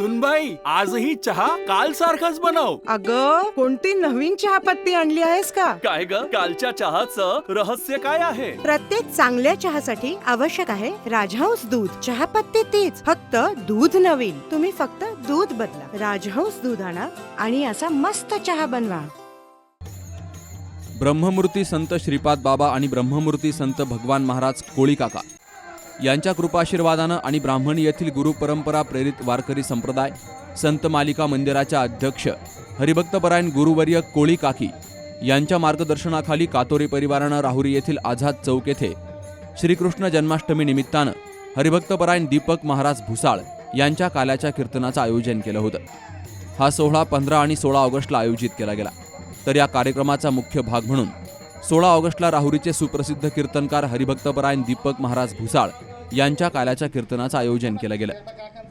सुनबाई आजही चहा काल सारखाच बनव. अग कोणती नवीन चहापत्ती आणली आहेस का? काय ग? कालच्या चहाचं रहस्य काय आहे? प्रत्येक चांगल्या चहासाठी आवश्यक आहे राजहंस दूध. चहापत्ती तीच फक्त दूध नवीन. तुम्ही फक्त दूध बदला. राजहंस दूध आणा आणि असा मस्त चहा बनवा. ब्रह्ममूर्ती संत श्रीपाद बाबा आणि ब्रह्ममूर्ती संत भगवान महाराज कोळी काका. यांच्या कृपाशीर्वादानं आणि ब्राह्मणी येथील गुरुपरंपरा प्रेरित वारकरी संप्रदाय संत मालिका मंदिराच्या अध्यक्ष हरिभक्तपरायण गुरुवर्य कोळी काकी यांच्या मार्गदर्शनाखाली कातोरी परिवारानं राहुरी येथील आझाद चौक येथे श्रीकृष्ण जन्माष्टमी निमित्तानं हरिभक्तपरायण दीपक महाराज भुसाळ यांच्या काल्याच्या कीर्तनाचं आयोजन केलं होतं. हा सोहळा पंधरा आणि सोळा ऑगस्टला आयोजित केला गेला. तर या कार्यक्रमाचा मुख्य भाग म्हणून सोळा ऑगस्टला राहुरीचे सुप्रसिद्ध कीर्तनकार हरिभक्तपरायण दीपक महाराज भुसाळ यांच्या काल्याच्या कीर्तनाचं आयोजन केलं गेलं.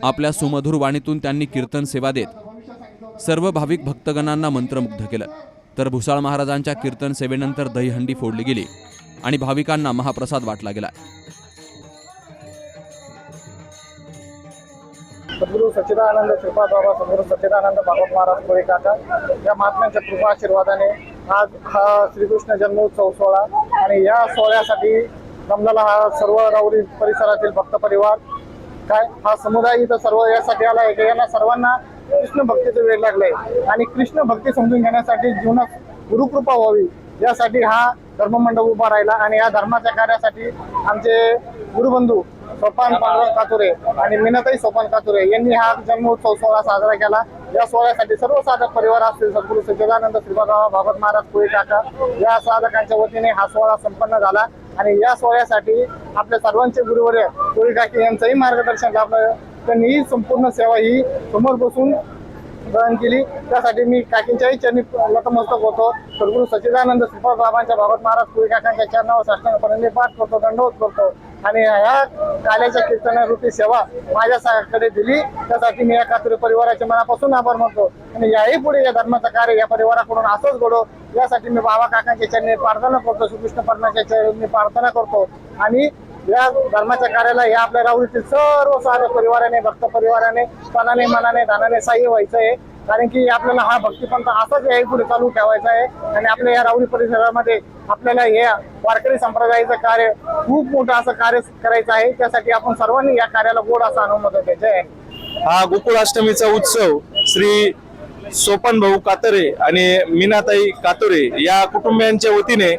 आपल्या सुमधुर वाणीतून त्यांनी कीर्तन सेवा देत सर्व भाविक भक्तगणांना मंत्रमुग्ध केलं. तर भुसाळ महाराजांच्या कीर्तन सेवेनंतर दहीहंडी फोडली गेली आणि भाविकांना महाप्रसाद वाटला गेला. सद्गुरू सच्चिदानंद कृपा बाबा सद्गुरू सच्चिदानंद बाबा महाराज पुरेकाचा या महात्म्यांच्या कृपा आशीर्वादाने आज हा श्रीकृष्ण जन्मोत्सव सोहळा आणि या सोहळ्यासाठी जमलेला हा सर्व राऊरी परिसरातील भक्त परिवार काय हा समुदाय इथं सर्व यासाठी आला आहे. की यांना सर्वांना कृष्ण भक्तीचं वेळ लागलंय. आणि कृष्ण भक्ती समजून घेण्यासाठी जीवनात गुरुकृपा व्हावी यासाठी हा धर्ममंडप उभा राहिला. आणि या धर्माच्या कार्यासाठी आमचे गुरुबंधू सोपान पांडुरंग कातुरे आणि मीनाताई सोपान कातुरे यांनी हा जन्मोत्सव सोहळा साजरा केला. या सोहळ्यासाठी सर्व साधक परिवार असतील सद्गुरू सच्चिदानंद श्रीपादराव भागवत महाराज पुळे काका या साधकांच्या वतीने हा सोहळा संपन्न झाला. आणि या सोहळ्यासाठी आपल्या सर्वांचे गुरुवर्य कोळी काकी यांचंही मार्गदर्शन लाभलं. त्यांनी ही संपूर्ण सेवा ही समोर बसून ग्रहण केली. त्यासाठी मी काकींच्याही चरणी नतमस्तक होतो. सद्गुरू सच्चिदानंद श्रीपाद बाबांच्या भागवत महाराज पुरी काकांच्या चरणावर साष्टांगपर्यंत मी पाठ करतो दंडवत करतो. आणि ह्या काल्याच्या कीर्तनारूपी सेवा माझ्याकडे दिली. त्यासाठी मी या कातुरी परिवाराच्या मनापासून आभार मानतो. आणि याही पुढे या धर्माचं कार्य या परिवाराकडून असंच घडो. यासाठी मी बाबा काकांच्या चरणी प्रार्थना करतो. श्रीकृष्ण परमाच्या चरणी प्रार्थना करतो. आणि या धर्माच्या कार्याला या आपल्या राहुरीतील सर्व साधक परिवाराने भक्त परिवाराने पणाने मनाने धानाने सहाय्य व्हायचं आहे. कारण की आपल्याला हा भक्तीपंथ असाच हे पुढे चालू ठेवायचा आहे. आणि आपल्या या राहुरी परिसरामध्ये आपल्याला या वारकरी संप्रदायाचं कार्य खूप मोठं असं कार्य करायचं आहे. त्यासाठी आपण सर्वांनी या कार्याला गोड असा अनुमोदन द्यायचं आहे. हा गोकुळाष्टमीचा उत्सव श्री सोपन भाऊ कातरे आणि मीनाताई कातोरे या कुटुंबियांच्या वतीने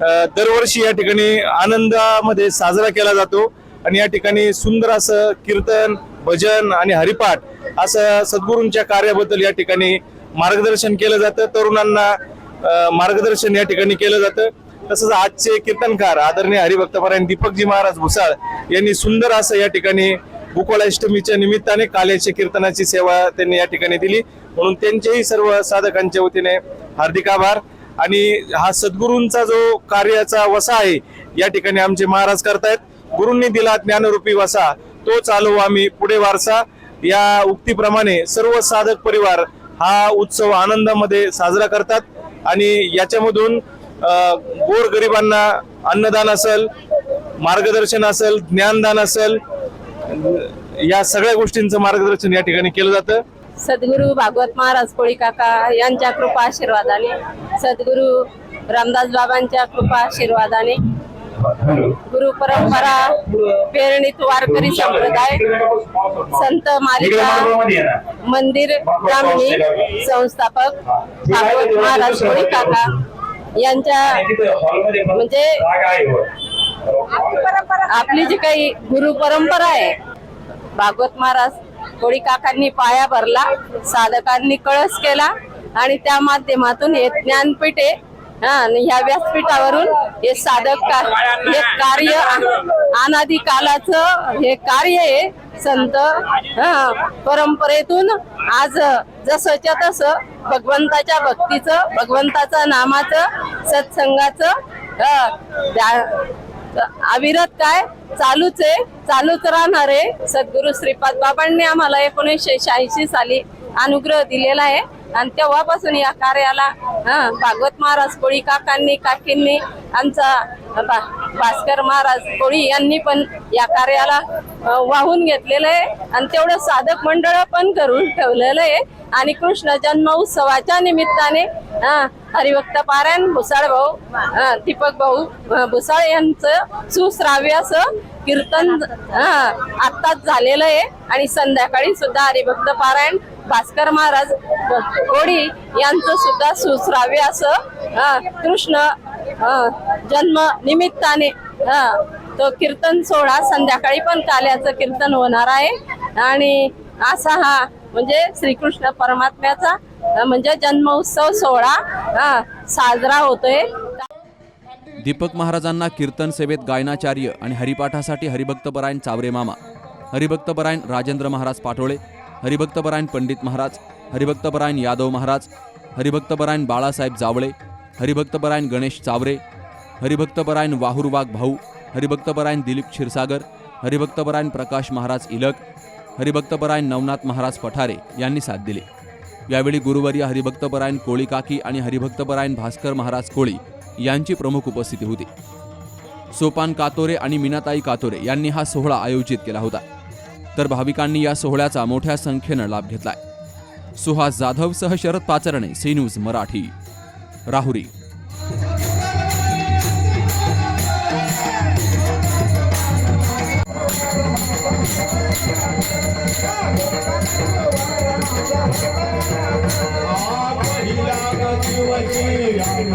दरवर्षी या ठिकाणी आनंदामध्ये साजरा केला जातो आणि या ठिकाणी सुंदर असं कीर्तन भजन आणि हरिपाठ असं सद्गुरूंच्या कार्याबद्दल या ठिकाणी मार्गदर्शन केलं जातं. तरुणांना मार्गदर्शन या ठिकाणी केलं जातं. तसंच आजचे कीर्तनकार आदरणीय हरिभक्तपरायण दीपकजी महाराज भुसाळ यांनी सुंदर असं या ठिकाणी गोकुळाष्टमीच्या निमित्ताने काल्याच्या कीर्तनाची सेवा त्यांनी या ठिकाणी दिली. म्हणून त्यांचेही सर्व साधकांच्या वतीने हार्दिक आभार. आणि हा सद्गुरूंचा जो कार्याचा वसा आहे या ठिकाणी आमचे महाराज करतायत. गुरूंनी दिला ज्ञानरूपी वसा तो चालू आम्ही पुढे वारसा. या उक्तीप्रमाणे सर्व साधक परिवार हा उत्सव आनंदामध्ये साजरा करतात. आणि याच्यामधून गोर गरिबांना अन्नदान असेल मार्गदर्शन असेल ज्ञानदान असेल या सगळ्या गोष्टींचं मार्गदर्शन या ठिकाणी केलं जातं. सद्गुरू भागवत महाराज कोळी काका यांच्या कृपा आशीर्वादाने सद्गुरू रामदास बाबांच्या कृपा आशीर्वादाने गुरु परंपरा पेरणीत वारकरी संप्रदाय संत मालिका मंदिर ब्राह्मणी संस्थापक भागवत महाराज कोळी काका यांच्या म्हणजे आपली जी काही गुरु परंपरा आहे भागवत महाराज कोळी काकांनी पाया भरला साधकांनी कळस केला आणि त्या माध्यमातून हे ज्ञानपीठ आहे आणि ह्या व्यासपीठावरून हे साधक का- हे कार्य आ- अनादी कालाचं हे कार्य आहे संत परंपरेतून आज जसंच्या तसं भगवंताच्या भक्तीचं भगवंताचं नामाचं सत्संगाचं अविरत काय? चालूच आहे. चालूच राहणार आहे. सद्गुरु श्रीपाद बाबांनी आम्हाला एकोणीसशे शहाऐंशी साली अनुग्रह दिलेला आहे. आणि तेव्हापासून या कार्याला भागवत महाराज कोळी काकांनी काकींनी आमचा बा- भास्कर महाराज कोळी यांनी पण या कार्याला वाहून घेतलेलं आहे. आणि तेवढं साधक मंडळ पण करून ठेवलेलं आहे. आणि कृष्ण जन्म उत्सवाच्या निमित्ताने हरिभक्त पारायण भुसाळ भाऊ दीपक भाऊ भुसाळ यांचं सुश्राव्य असं कीर्तन आत्ताच झालेलं आहे. आणि संध्याकाळी सुद्धा हरिभक्त पारायण भास्कर महाराज कोडी यांचं सुद्धा सुश्राव्य असं कृष्ण जन्म निमित्ताने हं, तो कीर्तन सोहळा संध्याकाळी पण काल्याचं कीर्तन होणार आहे. आणि असा हा म्हणजे श्रीकृष्ण परमात्म्याचा म्हणजे जन्मोत्सव सोहळा साजरा होतोय दीपक महाराजांना कीर्तन सेवेत गायनाचार्य आणि हरिपाठासाठी हरिभक्तपरायण चावरे मामा हरिभक्तपरायण राजेंद्र महाराज पाटोळे हरिभक्तपरायण पंडित महाराज हरिभक्तपरायण यादव महाराज हरिभक्तपरायण बाळासाहेब जावळे हरिभक्तपरायण गणेश चावरे हरिभक्तपरायण वाहुरवाग भाऊ हरिभक्तपरायण दिलीप क्षीरसागर हरिभक्तपरायण प्रकाश महाराज इलक हरिभक्तपरायण नवनाथ महाराज पठारे यांनी साथ दिली यावेळी गुरुवर्य हरिभक्तपरायण कोळी काकी आणि हरिभक्तपरायण भास्कर महाराज कोळी यांची प्रमुख उपस्थिती होती. सोपान कातोरे आणि मीनाताई कातोरे यांनी हा सोहळा आयोजित केला होता. तर भाविकांनी या सोहळ्याचा मोठ्या संख्येनं लाभ घेतलाय. Suhas जाधवसह Sharad Pacharne C news Marathi Rahuri.